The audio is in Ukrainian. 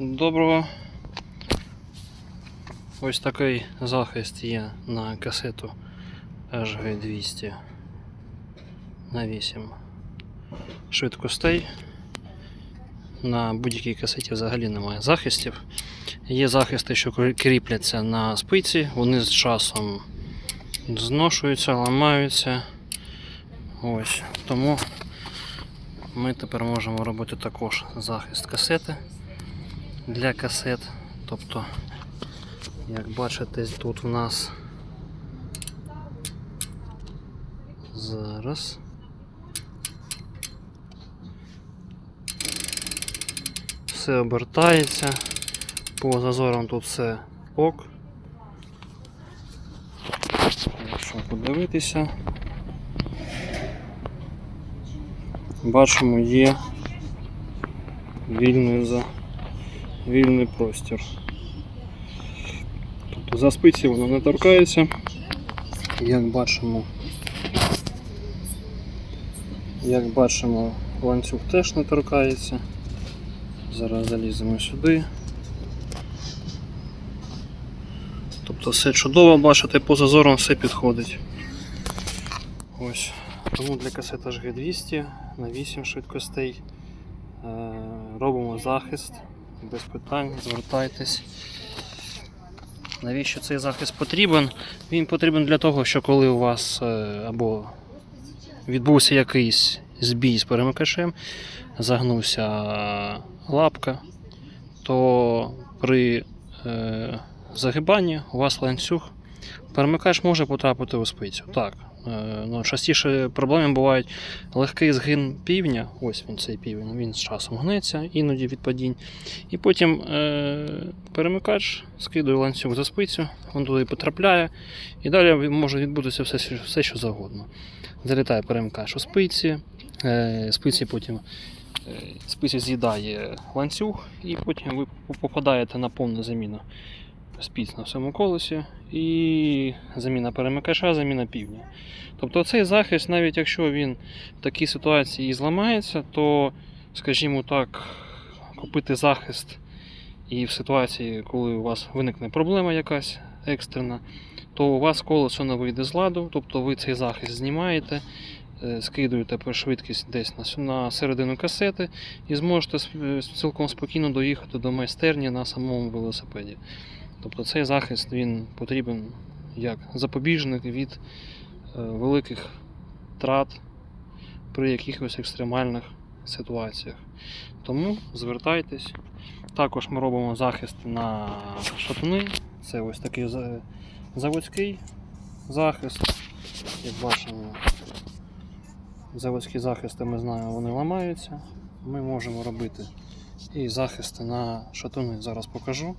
Доброго. Ось такий захист є на касету HG200 на 8 швидкостей. На будь-якій касеті взагалі немає захистів. Є захисти, що кріпляться на спиці, вони з часом зношуються, ламаються. Ось. Тому ми тепер можемо робити також захист касети для касет. Тобто, як бачите, тут у нас зараз. Все обертається. По зазорам тут все ок. Якщо подивитися, бачимо, є вільний, за... вільний простір. Тобто за спиці воно не торкається. Як бачимо, як бачимо, ланцюг теж не торкається. Зараз заліземо сюди. Тобто все чудово, бачите, по зазорам все підходить. Ось. Тому для касета HG200 на 8 швидкостей е, робимо захист без питань, звертайтесь. Навіщо цей захист потрібен? Він потрібен для того, що коли у вас е, або відбувся якийсь збій з перемикачем, загнувся лапка, то при е, загибанні у вас ланцюг перемикач може потрапити у спицю. Так. е, Ну, частіше проблеми бувають легкий згин півня, ось він цей півень, він з часом гнеться, іноді від падінь. І потім е, перемикач скидує ланцюг за спицю, він туди потрапляє, і далі може відбутися все, все що завгодно. Залітає перемикач у спиці, е, спиці потім е, спиці з'їдає ланцюг, і потім ви попадаєте на повну заміну спіц на всьому колесі і заміна перемикача, заміна півня. Тобто цей захист, навіть якщо він в такій ситуації і зламається, то, скажімо так, купити захист і в ситуації, коли у вас виникне проблема якась екстрена, то у вас колесо не вийде з ладу, тобто ви цей захист знімаєте, е, скидуєте по швидкість десь на, середину касети і зможете е, цілком спокійно доїхати до майстерні на самому велосипеді. Тобто цей захист він потрібен як запобіжник від е, великих трат при якихось екстремальних ситуаціях. Тому звертайтесь. Також ми робимо захист на шатуни. Це ось такий заводський захист. Як бачимо, заводські захисти ми знаємо, вони ламаються. Ми можемо робити і захисти на шатуни. Зараз покажу.